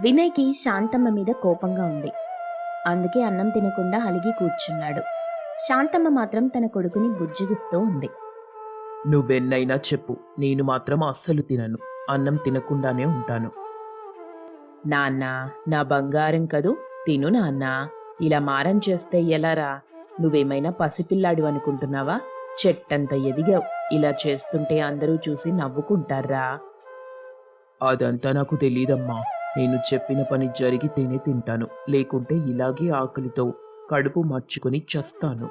వినయ్కి శాంతమ్మ మీద కోపంగా ఉంది. అందుకే అన్నం తినకుండా అలిగి కూర్చున్నాడు. శాంతమ్మ మాత్రం తన కొడుకుని బుజ్జగిస్తూ ఉంది. నువ్వెన్నైనా చెప్పు నేను మాత్రం అస్సలు తినను. అన్నం తినకుండానే ఉంటాను. నాన్న నా బంగారం కదూ? తిను నాన్న. ఇలా మారం చేస్తే ఎలారా నువ్వేమైనా పసిపిల్లాడు అనుకుంటున్నావా? చెట్టంత ఎదిగావు. ఇలా చేస్తుంటే అందరూ చూసి నవ్వుకుంటారా? అదంతా నాకు తెలీదమ్మా. నేను చెప్పిన పని జరిగితేనే తింటాను. లేకుంటే ఇలాగే ఆకలితో కడుపు మర్చుకుని చస్తాను.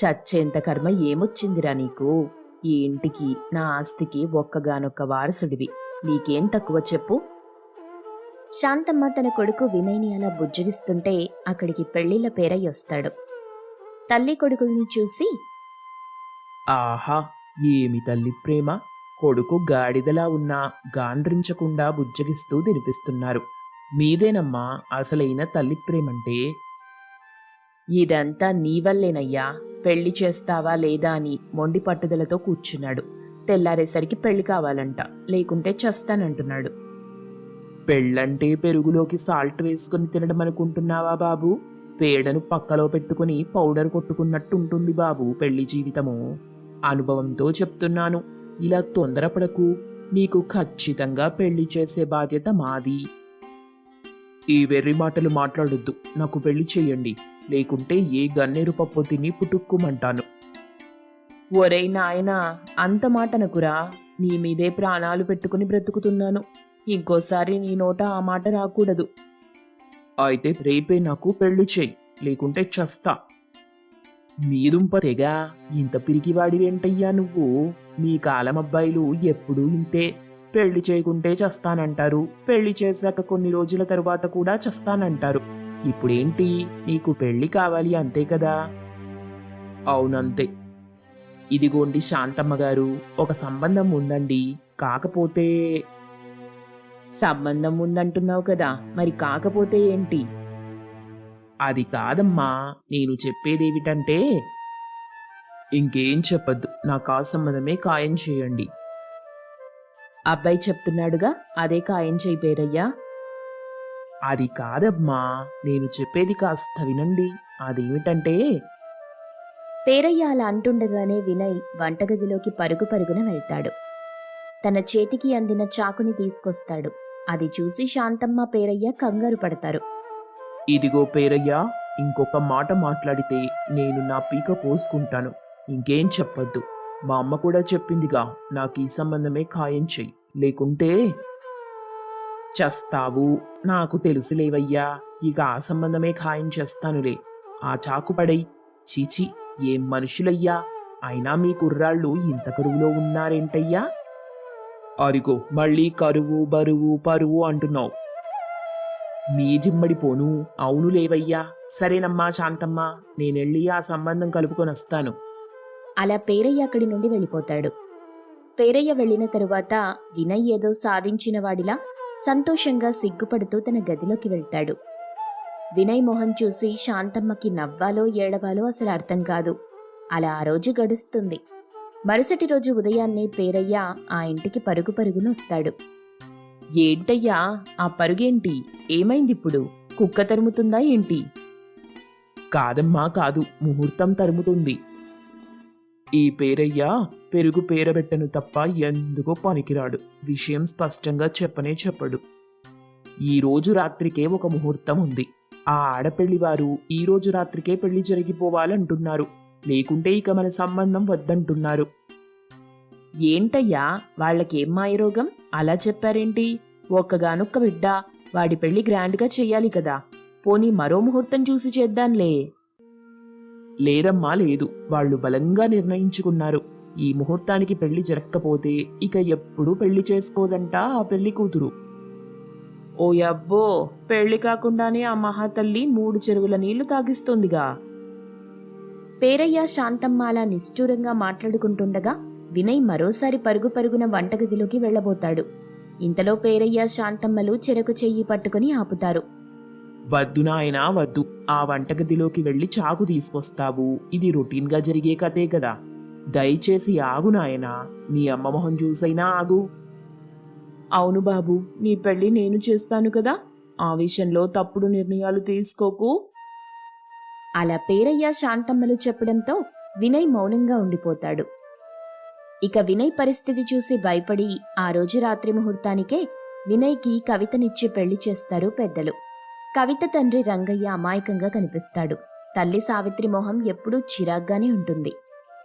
చచ్చేంత కర్మ ఏమొచ్చిందిరా నీకు? ఈ ఇంటికి నా ఆస్తికి ఒక్కగానొక్క వారసుడివి. నీకేం తక్కువ చెప్పు? శాంతమ్మ తన కొడుకు వినయ్ని అలా బుజ్జగిస్తుంటే అక్కడికి పెళ్ళిళ్ళ పేరయ్య వస్తాడు తల్లి కొడుకుల్ని చూసి ఆహా ఏమి తల్లి ప్రేమ? కొడుకు గాడిదలా ఉన్నా గాండ్రించకుండా బుజ్జగిస్తూ తినిపిస్తున్నారు. మీదేనమ్మా అసలైన తల్లి ప్రేమంటే? ఇదంతా నీ వల్లేనయ్యా. పెళ్ళి చేస్తావా లేదా అని మొండి పట్టుదలతో కూర్చున్నాడు. తెల్లారేసరికి పెళ్ళి కావాలంట. లేకుంటే చస్తానంటున్నాడు. పెళ్ళంటే పెరుగులోకి సాల్ట్ వేసుకుని తినడం అనుకుంటున్నావా బాబు? పేడను పక్కలో పెట్టుకుని పౌడర్ కొట్టుకున్నట్టు ఉంటుంది బాబు పెళ్ళి జీవితము. అనుభవంతో చెప్తున్నాను. ఇలా తొందరపడకు. నీకు ఖచ్చితంగా పెళ్ళి చేసే బాధ్యత మాది. ఈ వెర్రి మాటలు మాట్లాడొద్దు. నాకు పెళ్ళి చేయండి లేకుంటే ఏ గన్నేరు పప్పు తిని పుట్టుక్కుమంటాను. ఒరే నాయనా అంత మాటనకురా. నీ మీదే ప్రాణాలు పెట్టుకుని బ్రతుకుతున్నాను. ఇంకోసారి నీ నోట ఆ మాట రాకూడదు. అయితే రేపే నాకు పెళ్ళి చెయ్యి. లేకుంటే చస్తా. నీదుంప తెగ ఇంత పిరికివాడివేంటయ్యా నువ్వు. మీ కాలం అబ్బాయిలు ఎప్పుడూ ఇంతే. పెళ్ళి చేయకుంటే చస్తానంటారు. పెళ్ళి చేశాక కొన్ని రోజుల తరువాత కూడా చస్తానంటారు. ఇప్పుడేంటి? నీకు పెళ్ళి కావాలి అంతే కదా? అవునంతే. ఇదిగోండి శాంతమ్మ గారు ఒక సంబంధం ఉందండి. కాకపోతే సంబంధం ఉందంటున్నావు కదా. మరి కాకపోతే ఏంటి? అది కాదమ్మా నేను చెప్పేదేమిటంటే ఇంకేం చెప్పద్దు నా కాసమ్మదమే సంబంధమే ఖాయం చేయండి. అబ్బాయి చెప్తున్నాడుగా అదే ఖాయం చేయి పేరయ్యా. అది కాదమ్మా నేను చెప్పేది కాస్త వినండి అదేమిటంటే పేరయ్య అలా అంటుండగానే వినయ్ వంటగదిలోకి పరుగు పరుగున వెళ్తాడు. తన చేతికి అందిన చాకుని తీసుకొస్తాడు. అది చూసి శాంతమ్మ పేరయ్య కంగారు పడతారు. ఇదిగో పేరయ్యా ఇంకొక మాట మాట్లాడితే నేను నా పీక కోసుకుంటాను. ఇంకేం చెప్పొద్దు. మా అమ్మ కూడా చెప్పిందిగా నాకు ఈ సంబంధమే ఖాయం చెయ్యి. లేకుంటే చస్తావు. నాకు తెలుసులేవయ్యా ఇక ఆ సంబంధమే ఖాయం చేస్తానులే. ఆ చాకు పడై చీచి ఏం మనుషులయ్యా? అయినా మీ కుర్రాళ్ళు ఇంత కరువులో ఉన్నారేంటయ్యా? అదిగో మళ్ళీ కరువు బరువు పరువు అంటున్నావు. మీ జిమ్మడి పోను. అవును లేవయ్యా. సరేనమ్మా శాంతమ్మా. నేనెళ్ళి ఆ సంబంధం కలుపుకొని వస్తాను. అలా పేరయ్య అక్కడి నుండి వెళ్ళిపోతాడు. పేరయ్య వెళ్ళిన తరువాత వినయ్ ఏదో సాధించిన వాడిలా సంతోషంగా సిగ్గుపడుతూ తన గదిలోకి వెళ్తాడు. వినయ్ మొహం చూసి శాంతమ్మకి నవ్వాలో ఏడవాలో అసలు అర్థం కాదు. అలా ఆ రోజు గడుస్తుంది. మరుసటి రోజు ఉదయాన్నే పేరయ్య ఆ ఇంటికి పరుగు పరుగున వస్తాడు. ఏంటయ్యా? ఆ పరుగేంటి? ఏమైందిప్పుడు? కుక్క తరుముతుందా ఏంటి? కాదమ్మా కాదు. ముహూర్తం తరుముతుంది. ఈ పేరయ్యా పెరుగు పేరబెట్టను తప్ప ఎందుకో పనికిరాడు. విషయం స్పష్టంగా చెప్పనే చెప్పడు. ఈ రోజు రాత్రికే ఒక ముహూర్తం ఉంది. ఆ ఆడపెళ్ళి వారు ఈ రోజు రాత్రికే పెళ్ళి జరిగిపోవాలంటున్నారు. లేకుంటే ఇక మన సంబంధం వద్దంటున్నారు. ఏంటయ్యా? వాళ్ళకేం మాయరోగం? అలా చెప్పారేంటి? ఒక్కగానొక్క బిడ్డ వాడి పెళ్ళి గ్రాండ్గా చెయ్యాలి కదా. పోనీ మరో ముహూర్తం చూసి చేద్దాంలే. లేదమ్మా లేదు. వాళ్ళు బలంగా నిర్ణయించుకున్నారు. ఈ ముహూర్తానికి పెళ్ళి జరక్కపోతే ఇక ఎప్పుడూ పెళ్ళి చేసుకోదంట ఆ పెళ్ళి కూతురు. ఓ అబ్బో పెళ్ళి కాకుండానే ఆ మహాతల్లి మూడు చెరువుల నీళ్ళు తాగిస్తుందిగా. పేరయ్య శాంతమ్మ అలా నిష్ఠూరంగా మాట్లాడుకుంటుండగా వినయ్ మరోసారి పరుగు పరుగున వంటగదిలోకి వెళ్ళబోతాడు. ఇంతలో పేరయ్య శాంతమ్మలు చెరకు చెయ్యి పట్టుకుని ఆపుతారు. వద్దు నాయనా వద్దు. ఆ వంటగదిలోకి వెళ్ళి చాకు తీసుకొస్తావు. ఇది రొటీన్గా జరిగే కథే కదా. దయచేసి ఆగు నాయనా. నీ అమ్మ మొహం చూసైనా ఆగు. అవును బాబు నీ పెళ్ళి నేను చేస్తాను కదా. ఆ విషయంలో తప్పుడు నిర్ణయాలు తీసుకోకు. అలా పేరయ్య శాంతమ్మలు చెప్పడంతో వినయ్ మౌనంగా ఉండిపోతాడు. ఇక వినయ్ పరిస్థితి చూసి భయపడి ఆ రోజు రాత్రి ముహూర్తానికే వినయ్కి కవితనిచ్చి పెళ్ళి చేస్తారు పెద్దలు. కవిత తండ్రి రంగయ్య అమాయకంగా కనిపిస్తాడు. తల్లి సావిత్రి మొహం ఎప్పుడూ చిరాగ్గానే ఉంటుంది.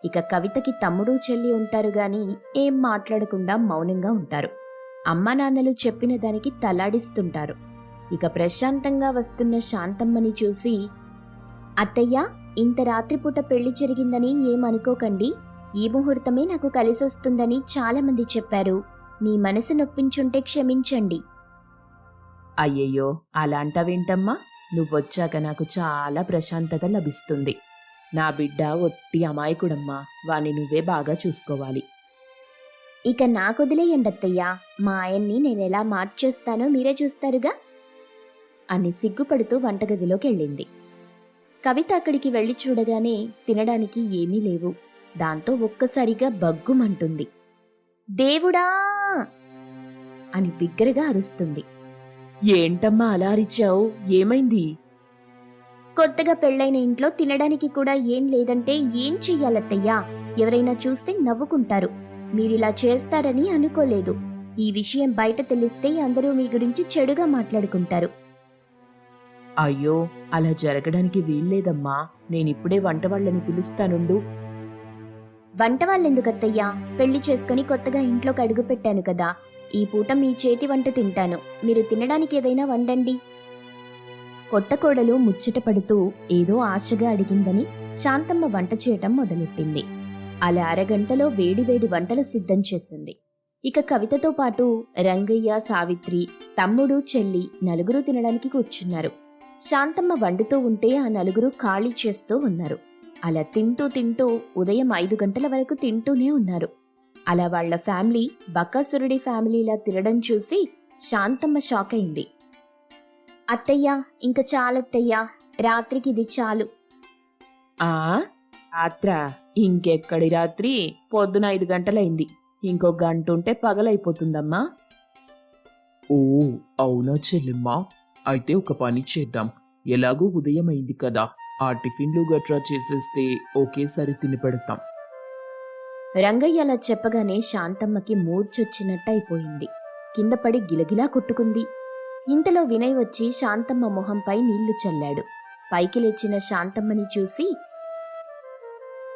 ఇక కవితకి తమ్ముడు చెల్లి ఉంటారు గాని ఏం మాట్లాడకుండా మౌనంగా ఉంటారు. అమ్మా నాన్నలు చెప్పిన దానికి తలాడిస్తుంటారు. ఇక ప్రశాంతంగా వస్తున్న శాంతమ్మని చూసి అత్తయ్య ఇంత రాత్రిపూట పెళ్ళి జరిగిందని ఏమనుకోకండి. ఈ ముహూర్తమే నాకు కలిసొస్తుందని చాలామంది చెప్పారు. మీ మనసు నొప్పించుంటే క్షమించండి. అయ్యయ్యో అలాంటవేంటమ్మా నువ్వొచ్చాక నాకు చాలా ప్రశాంతత లభిస్తుంది. నా బిడ్డ ఒట్టి అమాయకుడమ్మా. వాణ్ణి నువ్వే బాగా చూసుకోవాలి. ఇక నాకొదిలేయండి అత్తయ్య మా ఆయన్ని నేనెలా మార్చేస్తానో మీరే చూస్తారుగా? అని సిగ్గుపడుతూ వంటగదిలోకి వెళ్ళింది కవిత అక్కడికి వెళ్ళి చూడగానే తినడానికి ఏమీ లేవు. దాంతో ఒక్కసారిగా బగ్గుమంటుంది దేవుడా! అని బిగ్గరగా అరుస్తుంది. ఏంటమ్మా అలా అరిచావు? ఏమైంది? కొత్తగా పెళ్ళైన ఇంట్లో తినడానికి కూడా ఏం లేదంటే ఏం చెయ్యాలత్తయ్యా? ఎవరైనా చూస్తే నవ్వుకుంటారు. మీరిలా చేస్తారని అనుకోలేదు. ఈ విషయం బయట తెలిస్తే అందరూ మీ గురించి చెడుగా మాట్లాడుకుంటారు. అయ్యో అలా జరగడానికి వీల్లేదమ్మా. నేనిప్పుడే వంట వాళ్ళని పిలుస్తానుండు. వంట వాళ్ళెందుకత్తయ్యా? పెళ్ళి చేసుకుని కొత్తగా ఇంట్లోకి అడుగు పెట్టాను కదా. ఈ పూట మీ చేతి వంట తింటాను. మీరు తినడానికి ఏదైనా వండండి. కొత్త కోడలు ముచ్చట పడుతూ ఏదో ఆశగా అడిగిందని శాంతమ్మ వంట చేయటం మొదలెట్టింది. అలా అరగంటలో వేడివేడి వంటలు సిద్ధం చేసింది. ఇక కవితతో పాటు రంగయ్య సావిత్రి తమ్ముడు చెల్లి నలుగురు తినడానికి కూర్చున్నారు. శాంతమ్మ వండుతూ ఉంటే ఆ నలుగురు ఖాళీ చేస్తూ ఉన్నారు. అలా తింటూ తింటూ ఉదయం ఐదు గంటల వరకు తింటూనే ఉన్నారు. అలా వాళ్ళ ఫ్యామిలీ బకాసురుడి ఫ్యామిలీలా తినడం చూసి శాంతమ్మ షాక్ అయింది. అత్తయ్య ఇంక చాలత్తయ్యా రాత్రికి ఇది చాలు. ఆ? రాత్రా? ఇంకెక్కడి రాత్రి? పొద్దున ఐదు గంటలైంది. ఇంకో గంట ఉంటే పగలైపోతుందమ్మా. ఓ అవునా చెల్లెమ్మా? అయితే ఒక పని చేద్దాం. ఎలాగూ ఉదయం అయింది కదా. ఆ టిఫిన్లు గట్రా చేసేస్తే ఒకేసారి తిని పెడతాం. రంగయ్య అలా చెప్పగానే శాంతమ్మకి మూర్చొచ్చినట్టు అయిపోయింది కింద పడి గిలగిలా కొట్టుకుంది. ఇంతలో వినయ్ వచ్చి శాంతమ్మ మొహంపై నీళ్ళు చల్లాడు. పైకి లేచిన శాంతమ్మని చూసి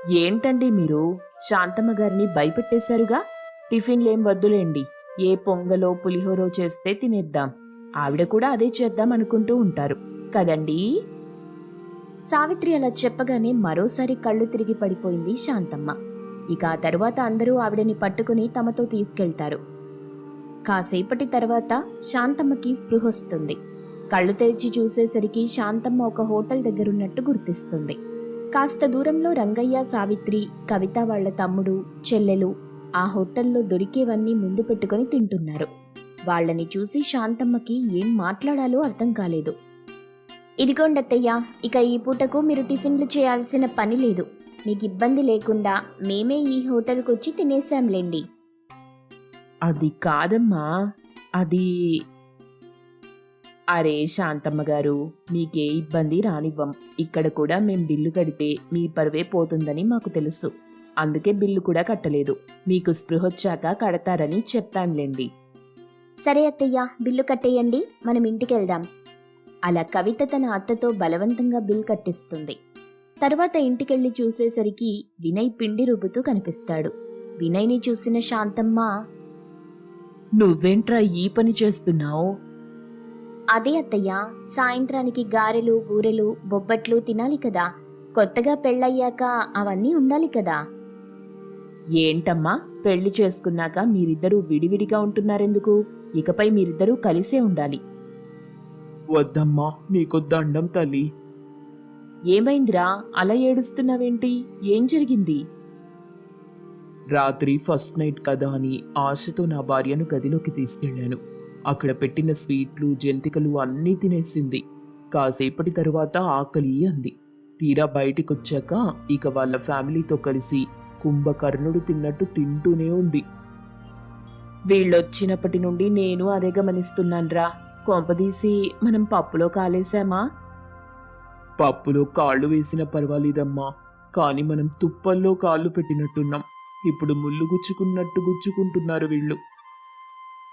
ఏంటండి మీరు? శాంతమ్మ గారిని భయపెట్టేశారుగా? టిఫిన్లేం వద్దులేండి. ఏ పొంగలో పులిహోరో చేస్తే తినేద్దాం. ఆవిడ కూడా అదే చేద్దాం అనుకుంటూ ఉంటారు. కదండీ? సావిత్రి అలా చెప్పగానే మరోసారి కళ్ళు తిరిగి పడిపోయింది శాంతమ్మ. ఇక ఆ తరువాత అందరూ ఆవిడని పట్టుకుని తమతో తీసుకెళ్తారు. కాసేపటి తర్వాత శాంతమ్మకి స్పృహొస్తుంది కళ్ళు తెరిచి చూసేసరికి శాంతమ్మ ఒక హోటల్ దగ్గరున్నట్టు గుర్తిస్తుంది. కాస్త దూరంలో రంగయ్య సావిత్రి కవిత వాళ్ళ తమ్ముడు చెల్లెలు ఆ హోటల్లో దొరికేవన్నీ ముందు పెట్టుకొని తింటున్నారు. వాళ్ళని చూసి శాంతమ్మకి ఏం మాట్లాడాలో అర్థం కాలేదు. ఇదిగోండత్తయ్య ఇక ఈ పూటకు మీరు టిఫిన్లు చేయాల్సిన పని లేదు. మీకు ఇబ్బంది లేకుండా మేమే ఈ హోటల్కి వచ్చి తినేసాంలేండి అది కాదమ్మా అది అరే శాంతమ్మ గారు మీకే ఇబ్బంది రానివ్వం. ఇక్కడ కూడా మేం బిల్లు కడితే మీ పరువే పోతుందని మాకు తెలుసు. అందుకే బిల్లు కూడా కట్టలేదు. మీకు స్పృహొచ్చాక కడతారని చెప్పాంలేండి. సరే అత్తయ్య బిల్లు కట్టేయండి మనం ఇంటికి వెళ్దాం అలా కవిత తన అత్తతో బలవంతంగా బిల్ కట్టిస్తుంది. తర్వాత ఇంటికెళ్ళి చూసేసరికి వినయ్ పిండి రుబ్బుతూ కనిపిస్తాడు. వినయ్ని చూసిన శాంతమ్మ నువ్వేంట్రా ఈ పని చేస్తున్నావు? అదే అత్తయ్య సాయంత్రానికి గారెలు బూరెలు బొబ్బట్లు తినాలి కదా. కొత్తగా పెళ్ళయ్యాక అవన్నీ ఉండాలి కదా. ఏంటమ్మా? పెళ్ళి చేసుకున్నాక మీరిద్దరూ విడివిడిగా ఉంటున్నారెందుకు? ఇకపై మీరిద్దరూ కలిసే ఉండాలి. వద్దమ్మా నీకు దండం తల్లి. ఏమైందిరా? అలా ఏడుస్తున్నావేంటి? ఏం జరిగింది? రాత్రి ఫస్ట్ నైట్ కదా అని ఆశతో నా భార్యను గదిలోకి తీసుకెళ్ళాను అక్కడ పెట్టిన స్వీట్లు జంతికలు అన్నీ తినేసింది. కాసేపటి తరువాత ఆకలి అంది. తీరా బయటికొచ్చాక ఇక వాళ్ళ ఫ్యామిలీతో కలిసి కుంభకర్ణుడు తిన్నట్టు తింటూనే ఉంది. వీళ్ళొచ్చినప్పటి నుండి నేను అదే గమనిస్తున్నాన్రా. కొంపదీసి మనం పప్పులో కాలేసామా పప్పులో కాళ్ళు వేసిన పర్వాలేదమ్మా. కానీ మనం తుప్పల్లో కాళ్ళు పెట్టినట్టున్నాం. ఇప్పుడు ముళ్ళు గుచ్చుకున్నట్టు గుచ్చుకుంటున్నారు వీళ్ళు.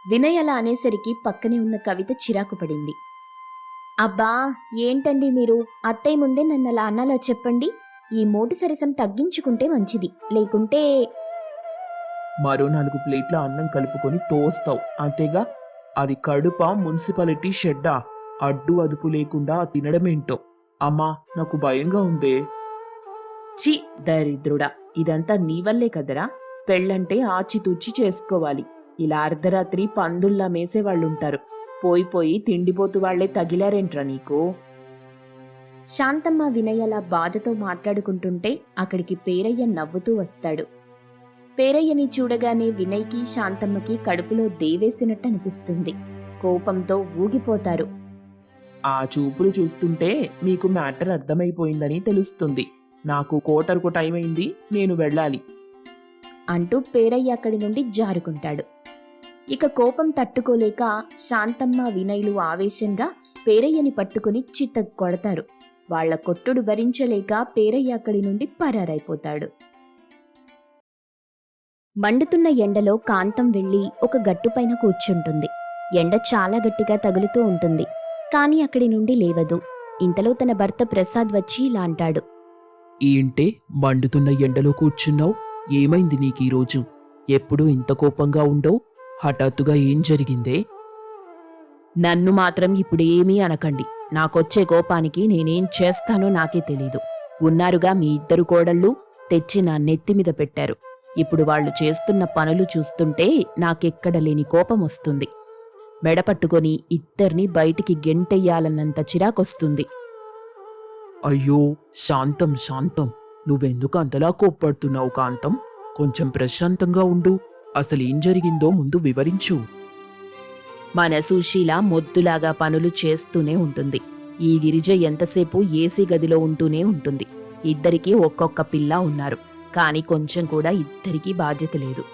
వినయ్ అలా అనేసరికి పక్కనే ఉన్న కవిత చిరాకు పడింది అబ్బా ఏంటండి మీరు? అత్తయ్య ముందే నన్ను అలా అన్నాలో చెప్పండి? ఈ మోటు సరసం తగ్గించుకుంటే మంచిది. లేకుంటే మరో నాలుగు ప్లేట్ల అన్నం కలుపుకొని తోస్తావు. అంతేగా? అది కడుప మున్సిపాలిటీ షెడ్డా? అడ్డు అదుపు లేకుండా తినడమేంటో? అమ్మా నాకు భయంగా ఉందే. చి దరిద్రుడా ఇదంతా నీ వల్లే కదరా? పెళ్ళంటే ఆచితూచి చేసుకోవాలి. ఇలా అర్ధరాత్రి పందుల్లా మేసేవాళ్ళుంటారు. పోయి పోయి తిండిపోతు వాళ్ళే తగిలారేంట్రా నీకు? శాంతమ్మ వినయ్ అలా బాధతో మాట్లాడుకుంటుంటే అక్కడికి పేరయ్య నవ్వుతూ వస్తాడు. పేరయ్యని చూడగానే వినయ్కి శాంతమ్మకి కడుపులో దేవేసినట్టు అనిపిస్తుంది. కోపంతో ఊగిపోతారు. ఆ చూపులు చూస్తుంటే మీకు మ్యాటర్ అర్థమైపోయిందని తెలుస్తుంది. నాకు కోటరుకు టైం అయింది నేను వెళ్ళాలి. అంటూ పేరయ్య అక్కడి నుండి జారుకుంటాడు. ఇక కోపం తట్టుకోలేక శాంతమ్మ వినయ్లు ఆవేశంగా పేరయ్యని పట్టుకుని చిత్త కొడతారు. వాళ్ళ కొట్టుడు భరించలేక పేరయ్య అక్కడి నుండి పరారైపోతాడు. మండుతున్న ఎండలో కాంతం వెళ్ళి ఒక గట్టుపైన కూర్చుంటుంది. ఎండ చాలా గట్టిగా తగులుతూ ఉంటుంది. కాని అక్కడి నుండి లేవదు. ఇంతలో తన భర్త ప్రసాద్ వచ్చి ఇలా అంటాడు. ఏంటే మండుతున్న ఎండలో కూర్చున్నావు? ఏమైంది నీకు ఈరోజు? ఎప్పుడు ఇంత కోపంగా ఉండవు? హఠాత్తుగా ఏం జరిగిందే? నన్ను మాత్రం ఇప్పుడేమీ అనకండి. నాకొచ్చే కోపానికి నేనేం చేస్తానో నాకే తెలీదు. ఉన్నారుగా మీ ఇద్దరు కోడళ్ళు తెచ్చి నా నెత్తి మీద పెట్టారు. ఇప్పుడు వాళ్ళు చేస్తున్న పనులు చూస్తుంటే నాకెక్కడ లేని కోపం వస్తుంది. మెడపట్టుకొని ఇద్దరిని బయటికి గెంటెయ్యాలన్నంత చిరాకొస్తుంది. అయ్యో శాంతం శాంతం నువ్వెందుకు అంతలా కోప్పడుతున్నావు కాంతం? కొంచెం ప్రశాంతంగా ఉండు. అసలేం జరిగిందో ముందు వివరించు. మన సుశీల మొద్దులాగా పనులు చేస్తూనే ఉంటుంది. ఈ గిరిజ ఎంతసేపు ఏసీ గదిలో ఉంటూనే ఉంటుంది. ఇద్దరికీ ఒక్కొక్క పిల్ల ఉన్నారు. కానీ కొంచెం కూడా ఇద్దరికీ బాధ్యత లేదు.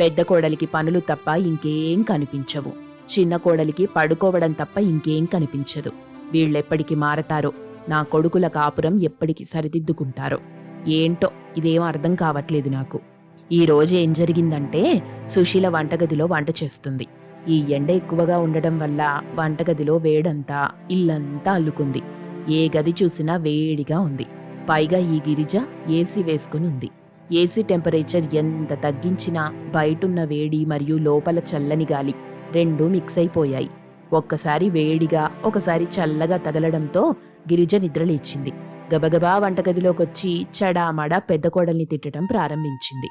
పెద్ద కోడలికి పనులు తప్ప ఇంకేం కనిపించవు. చిన్న కోడలికి పడుకోవడం తప్ప ఇంకేం కనిపించదు. వీళ్ళెప్పటికి మారతారో నా కొడుకుల కాపురం ఎప్పటికి సరిదిద్దుకుంటారో ఏంటో ఇదేం అర్థం కావట్లేదు నాకు. ఈ రోజు ఏం జరిగిందంటే సుశీల వంటగదిలో వంట చేస్తుంది. ఈ ఎండ ఎక్కువగా ఉండడం వల్ల వంటగదిలో వేడంతా ఇల్లంతా అల్లుకుంది. ఏ గది చూసినా వేడిగా ఉంది. పైగా ఈ గిరిజ ఏసీ వేసుకునుంది. ఏసీ టెంపరేచర్ ఎంత తగ్గించినా బయటున్న వేడి మరియు లోపల చల్లని గాలి రెండూ మిక్స్ అయిపోయాయి ఒక్కసారి వేడిగా ఒకసారి చల్లగా తగలడంతో గిరిజ నిద్రలేచింది. గబగబా వంటగదిలోకొచ్చి చడామడా పెద్ద కోడల్ని తిట్టడం ప్రారంభించింది.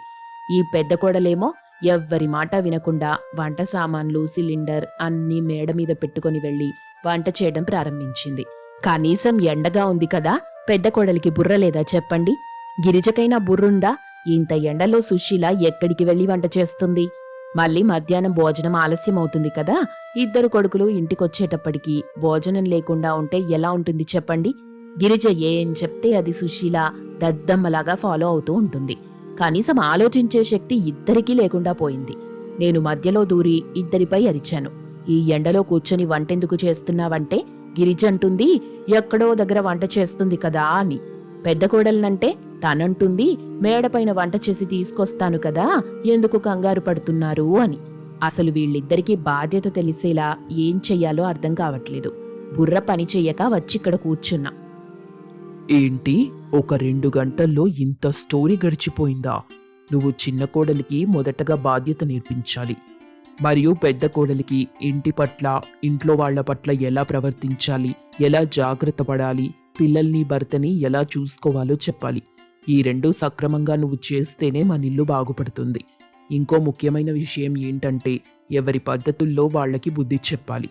ఈ పెద్ద కోడలేమో ఎవ్వరి మాట వినకుండా వంట సామాన్లు సిలిండర్ అన్నీ మేడ మీద పెట్టుకొని వెళ్ళి వంట చేయడం ప్రారంభించింది. కనీసం ఎండగా ఉంది కదా పెద్ద కోడలికి బుర్ర లేదా చెప్పండి? గిరిజకైనా బుర్రుందా? ఇంత ఎండలో సుశీల ఎక్కడికి వెళ్ళి వంట చేస్తుంది? మళ్ళీ మధ్యాహ్నం భోజనం ఆలస్యం అవుతుంది కదా? ఇద్దరు కొడుకులు ఇంటికొచ్చేటప్పటికి భోజనం లేకుండా ఉంటే ఎలా ఉంటుంది చెప్పండి? గిరిజ ఏం చెప్తే అది సుశీల దద్దమ్మలాగా ఫాలో అవుతూ ఉంటుంది. కనీసం ఆలోచించే శక్తి ఇద్దరికీ లేకుండా పోయింది. నేను మధ్యలో దూరి ఇద్దరిపై అరిచాను. ఈ ఎండలో కూర్చొని వంటెందుకు చేస్తున్నావంటే గిరిజంటుంది ఎక్కడో దగ్గర వంట చేస్తుంది కదా అని. పెద్ద కోడలనంటే తనంటుంది మేడపైన వంట చేసి తీసుకొస్తాను కదా ఎందుకు కంగారు పడుతున్నారు అని. అసలు వీళ్ళిద్దరికీ బాధ్యత తెలిసేలా ఏం చెయ్యాలో అర్థం కావట్లేదు. బుర్ర పని చెయ్యక వచ్చిక్కడ కూర్చున్నా. ఏంటి? ఒక రెండు గంటల్లో ఇంత స్టోరీ గడిచిపోయిందా? నువ్వు చిన్న కోడలికి మొదటగా బాధ్యత నేర్పించాలి. మరియు పెద్ద కోడలికి ఇంటి పట్ల ఇంట్లో వాళ్ళ పట్ల ఎలా ప్రవర్తించాలి ఎలా జాగ్రత్త పడాలి పిల్లల్ని భర్తని ఎలా చూసుకోవాలో చెప్పాలి. ఈ రెండు సక్రమంగా నువ్వు చేస్తేనే మన ఇల్లు బాగుపడుతుంది. ఇంకో ముఖ్యమైన విషయం ఏంటంటే ఎవరి పద్ధతుల్లో వాళ్ళకి బుద్ధి చెప్పాలి.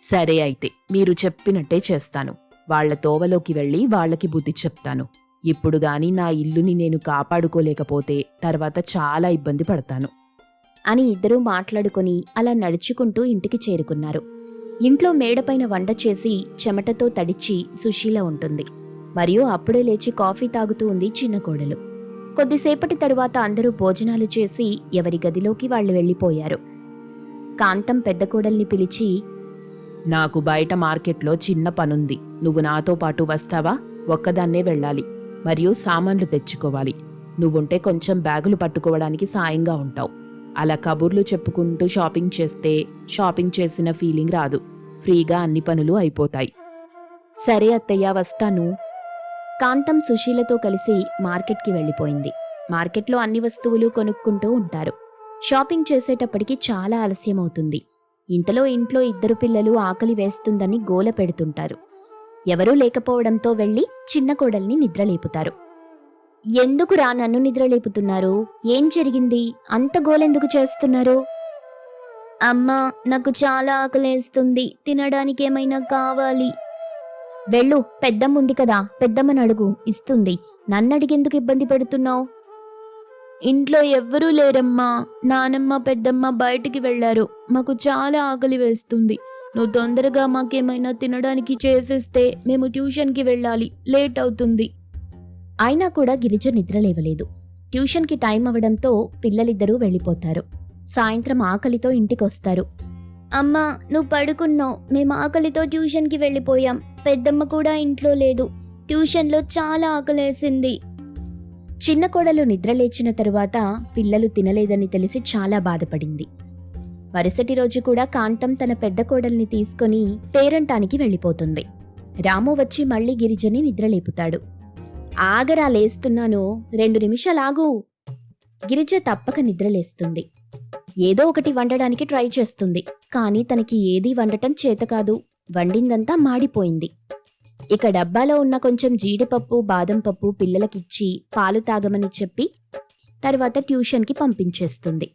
సరే అయితే మీరు చెప్పినట్టే చేస్తాను. వాళ్ళ తోవలోకి వెళ్ళి వాళ్ళకి బుద్ధి చెప్తాను. ఇప్పుడు గాని నా ఇల్లుని నేను కాపాడుకోలేకపోతే తర్వాత చాలా ఇబ్బంది పడతాను. అని ఇద్దరూ మాట్లాడుకొని అలా నడుచుకుంటూ ఇంటికి చేరుకున్నారు. ఇంట్లో మేడపైన వంట చేసి చెమటతో తడిచి సుశీల ఉంటుంది. మరియు అప్పుడే లేచి కాఫీ తాగుతూ ఉంది చిన్న కోడలు. కొద్దిసేపటి తరువాత అందరూ భోజనాలు చేసి ఎవరి గదిలోకి వాళ్ళు వెళ్ళిపోయారు. కాంతం పెద్ద కోడల్ని పిలిచి నాకు బయట మార్కెట్లో చిన్న పనుంది. నువ్వు నాతో పాటు వస్తావా? ఒక్కదాన్నే వెళ్ళాలి. మరియు సామాన్లు తెచ్చుకోవాలి. నువ్వుంటే కొంచెం బ్యాగులు పట్టుకోవడానికి సాయంగా ఉంటావు. అలా కబుర్లు చెప్పుకుంటూ షాపింగ్ చేస్తే షాపింగ్ చేసిన ఫీలింగ్ రాదు. ఫ్రీగా అన్ని పనులు అయిపోతాయి. సరే అత్తయ్య వస్తాను. కాంతం సుశీలతో కలిసి మార్కెట్కి వెళ్ళిపోయింది. మార్కెట్లో అన్ని వస్తువులు కొనుక్కుంటూ ఉంటారు. షాపింగ్ చేసేటప్పటికి చాలా ఆలస్యం అవుతుంది ఇంతలో ఇంట్లో ఇద్దరు పిల్లలు ఆకలి వేస్తుందని గోల పెడుతుంటారు. ఎవరూ లేకపోవడంతో వెళ్ళి చిన్న కోడల్ని నిద్రలేపుతారు. ఎందుకురా నన్ను నిద్రలేపుతున్నారు? ఏం జరిగింది? అంత గోలెందుకు చేస్తున్నారు? అమ్మా నాకు చాలా ఆకలేస్తుంది. తినడానికి ఏమైనా కావాలి. వెళ్ళు పెద్దమ్మ ఉంది కదా. పెద్దమ్మని అడుగు. ఇస్తుంది. నన్నడిగెందుకు ఇబ్బంది పెడుతున్నావు? ఇంట్లో ఎవ్వరూ లేరమ్మా. నానమ్మ పెద్దమ్మ బయటికి వెళ్ళారు. మాకు చాలా ఆకలి వేస్తుంది. నువ్వు తొందరగా మాకేమైనా తినడానికి చేసేస్తే మేము ట్యూషన్కి వెళ్ళాలి. లేట్ అవుతుంది. అయినా కూడా గిరిజ నిద్రలేవలేదు ట్యూషన్కి టైం అవడంతో పిల్లలిద్దరూ వెళ్ళిపోతారు. సాయంత్రం ఆకలితో ఇంటికొస్తారు. అమ్మా నువ్వు పడుకున్నావు. మేము ఆకలితో ట్యూషన్కి వెళ్ళిపోయాం. పెద్దమ్మ కూడా ఇంట్లో లేదు. ట్యూషన్లో చాలా ఆకలేసింది. చిన్న కోడలు నిద్రలేచిన తరువాత పిల్లలు తినలేదని తెలిసి చాలా బాధపడింది. మరుసటి రోజు కూడా కాంతం తన పెద్ద కోడల్ని తీసుకొని పేరంటానికి వెళ్ళిపోతుంది. రాము వచ్చి మళ్ళీ గిరిజని నిద్రలేపుతాడు. ఆగరా లేస్తున్నాను రెండు నిమిషాలాగు. గిరిజ తప్పక నిద్రలేస్తుంది. ఏదో ఒకటి వండడానికి ట్రై చేస్తుంది. కానీ తనకి ఏదీ వండటం చేత కాదు వండిందంతా మాడిపోయింది. ఇక డబ్బాలో ఉన్న కొంచెం జీడిపప్పు బాదం పప్పు పిల్లలకిచ్చి పాలు తాగమని చెప్పి తర్వాత ట్యూషన్కి పంపించేస్తుంది.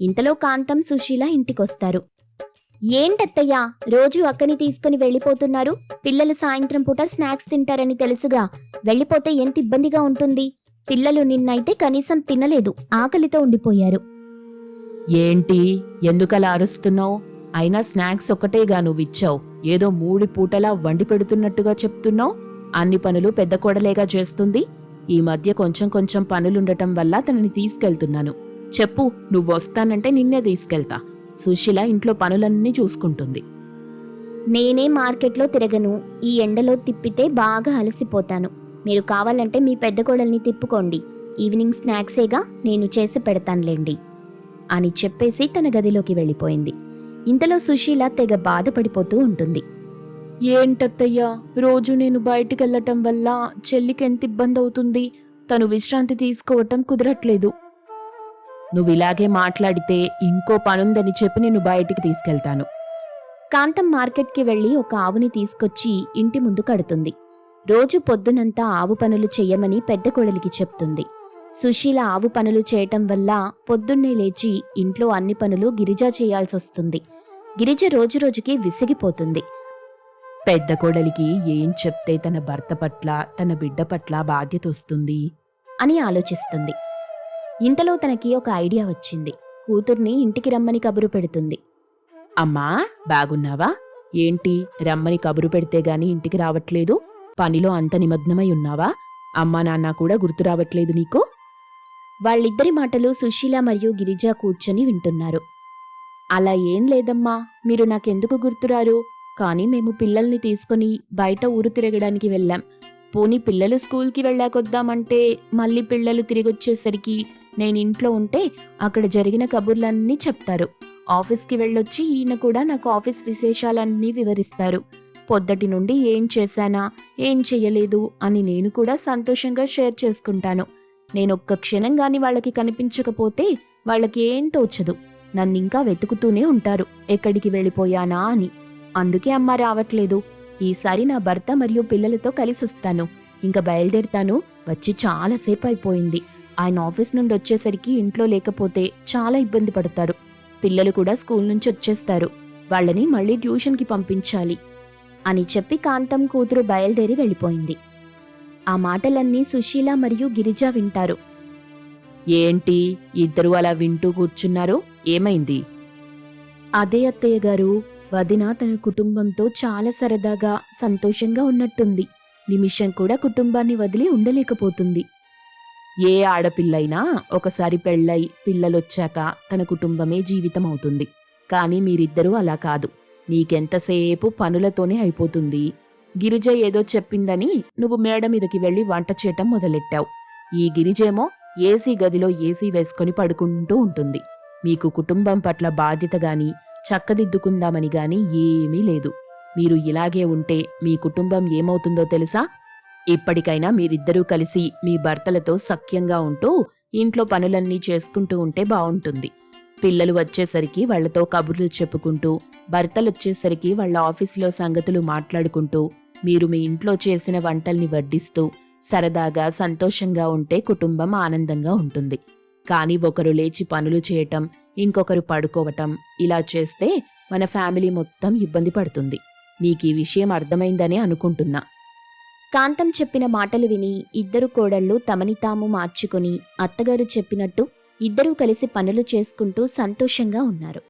ఇంతలో కాంతం సుశీల ఇంటికొస్తారు. ఏంటత్తయ్యా? రోజు అక్కని తీసుకుని వెళ్ళిపోతున్నారు. పిల్లలు సాయంత్రం పూట స్నాక్స్ తింటారని తెలుసుగా. వెళ్ళిపోతే ఎంత ఇబ్బందిగా ఉంటుంది. పిల్లలు నిన్నైతే కనీసం తినలేదు. ఆకలితో ఉండిపోయారు. ఏంటి? ఎందుకలా అరుస్తున్నావు? అయినా స్నాక్స్ ఒక్కటేగా నువ్విచ్చావు. ఏదో మూడి పూటలా వండి పెడుతున్నట్టుగా చెప్తున్నావు. అన్ని పనులు పెద్ద కోడలేగా చేస్తుంది. ఈ మధ్య కొంచెం కొంచెం పనులుండటం వల్ల తనని తీసుకెళ్తున్నాను. చెప్పు నువ్వు వస్తానంటే నిన్నే తీసుకెళ్తా. సుశీల ఇంట్లో పనులన్నీ చూసుకుంటుంది. నేనే మార్కెట్లో తిరగను ఈ ఎండలో తిప్పితే బాగా అలసిపోతాను. మీరు కావాలంటే మీ పెద్ద కోడల్ని తిప్పుకోండి. ఈవినింగ్ స్నాక్సేగా నేను చేసి పెడతానులేండి అని చెప్పేసి తన గదిలోకి వెళ్ళిపోయింది. ఇంతలో సుశీల తెగ బాధపడిపోతూ ఉంటుంది. ఏంటత్తయ్యా రోజు నేను బయటికెళ్ళటం వల్ల చెల్లికి ఎంత ఇబ్బంది అవుతుంది తను విశ్రాంతి తీసుకోవటం కుదరట్లేదు. నువ్వు ఇలాగే మాట్లాడితే ఇంకో పనుందని చెప్పి నేను బయటికి తీసుకెళ్తాను. కాంతం మార్కెట్కి వెళ్ళి ఒక ఆవుని తీసుకొచ్చి ఇంటి ముందు కడుతుంది. రోజు పొద్దునంతా ఆవు పనులు చెయ్యమని పెద్ద కోడలికి చెప్తుంది. సుశీల ఆవు పనులు చేయటం వల్ల పొద్దున్నే లేచి ఇంట్లో అన్ని పనులు గిరిజ చేయాల్సొస్తుంది. గిరిజ రోజురోజుకి విసిగిపోతుంది. పెద్ద కోడలికి ఏం చెప్తే తన భర్త పట్ల తన బిడ్డ పట్ల బాధ్యత వస్తుంది? అని ఆలోచిస్తుంది. ఇంతలో తనకి ఒక ఐడియా వచ్చింది. కూతుర్ని ఇంటికి రమ్మని కబురు పెడుతుంది. అమ్మా బాగున్నావా? ఏంటి రమ్మని కబురు పెడితే గాని ఇంటికి రావట్లేదు? పనిలో అంత నిమగ్నమై ఉన్నావా? అమ్మా నాన్న కూడా గుర్తు రావట్లేదు నీకు? వాళ్ళిద్దరి మాటలు సుశీల మరియు గిరిజ కూర్చొని వింటున్నారు. అలా ఏం లేదమ్మా మీరు నాకెందుకు గుర్తురారు? కానీ మేము పిల్లల్ని తీసుకుని బయట ఊరు తిరగడానికి వెళ్ళాం. పోనీ పిల్లలు స్కూల్కి వెళ్ళాకొద్దామంటే మళ్ళీ పిల్లలు తిరిగొచ్చేసరికి నేను ఇంట్లో ఉంటే అక్కడ జరిగిన కబుర్లన్నీ చెప్తారు. ఆఫీస్కి వెళ్ళొచ్చి ఈయన కూడా నాకు ఆఫీస్ విశేషాలన్నీ వివరిస్తారు. పొద్దటి నుండి ఏం చేశానా ఏం చెయ్యలేదు అని నేను కూడా సంతోషంగా షేర్ చేసుకుంటాను. నేను ఒక్క క్షణం గాని వాళ్ళకి కనిపించకపోతే వాళ్ళకి ఏం తోచదు. నన్ను ఇంకా వెతుకుతూనే ఉంటారు. ఎక్కడికి వెళ్ళిపోయానా అని. అందుకే అమ్మ రావట్లేదు. ఈసారి నా భర్త మరియు పిల్లలతో కలిసొస్తాను. ఇంకా బయలుదేరుతాను. వచ్చి చాలాసేపు అయిపోయింది. ఆయన ఆఫీస్ నుండి వచ్చేసరికి ఇంట్లో లేకపోతే చాలా ఇబ్బంది పడతారు. పిల్లలు కూడా స్కూల్ నుంచి వచ్చేస్తారు. వాళ్ళని మళ్ళీ ట్యూషన్కి పంపించాలి అని చెప్పి కాంతం కూతురు బయలుదేరి వెళ్ళిపోయింది. ఆ మాటలన్నీ సుశీల మరియు గిరిజ వింటారు. ఏంటి? ఇద్దరు అలా వింటూ కూర్చున్నారు? ఏమైంది? అదే అత్తయ్య గారు వదిన తన కుటుంబంతో చాలా సరదాగా సంతోషంగా ఉన్నట్టుంది. నిమిషం కూడా కుటుంబాన్ని వదిలి ఉండలేకపోతుంది. ఏ ఆడపిల్లైనా ఒకసారి పెళ్ళై పిల్లలొచ్చాక తన కుటుంబమే జీవితం అవుతుంది కానీ మీరిద్దరూ అలా కాదు. నీకెంతసేపు పనులతోనే అయిపోతుంది. గిరిజ ఏదో చెప్పిందని నువ్వు మేడ మీదకి వెళ్ళి వంట చేయటం మొదలెట్టావు. ఈ గిరిజేమో ఏసీ గదిలో ఏసీ వేసుకొని పడుకుంటూ ఉంటుంది. మీకు కుటుంబం పట్ల బాధ్యత గాని చక్కదిద్దుకుందామని గాని ఏమీ లేదు. మీరు ఇలాగే ఉంటే మీ కుటుంబం ఏమవుతుందో తెలుసా? ఇప్పటికైనా మీరిద్దరూ కలిసి మీ భర్తలతో సఖ్యంగా ఉంటూ ఇంట్లో పనులన్నీ చేసుకుంటూ ఉంటే బావుంటుంది. పిల్లలు వచ్చేసరికి వాళ్ళతో కబుర్లు చెప్పుకుంటూ భర్తలు వచ్చేసరికి వాళ్ళ ఆఫీసులో సంగతులు మాట్లాడుకుంటూ మీరు మీ ఇంట్లో చేసిన వంటల్ని వడ్డిస్తూ సరదాగా సంతోషంగా ఉంటే కుటుంబం ఆనందంగా ఉంటుంది. కానీ ఒకరు లేచి పనులు చేయటం ఇంకొకరు పడుకోవటం ఇలా చేస్తే మన ఫ్యామిలీ మొత్తం ఇబ్బంది పడుతుంది. మీకు ఈ విషయం అర్థమైందని అనుకుంటున్నా. కాంతం చెప్పిన మాటలు విని ఇద్దరు కోడళ్ళు తమని తాము మార్చుకుని అత్తగారు చెప్పినట్టు ఇద్దరూ కలిసి పనులు చేసుకుంటూ సంతోషంగా ఉన్నారు.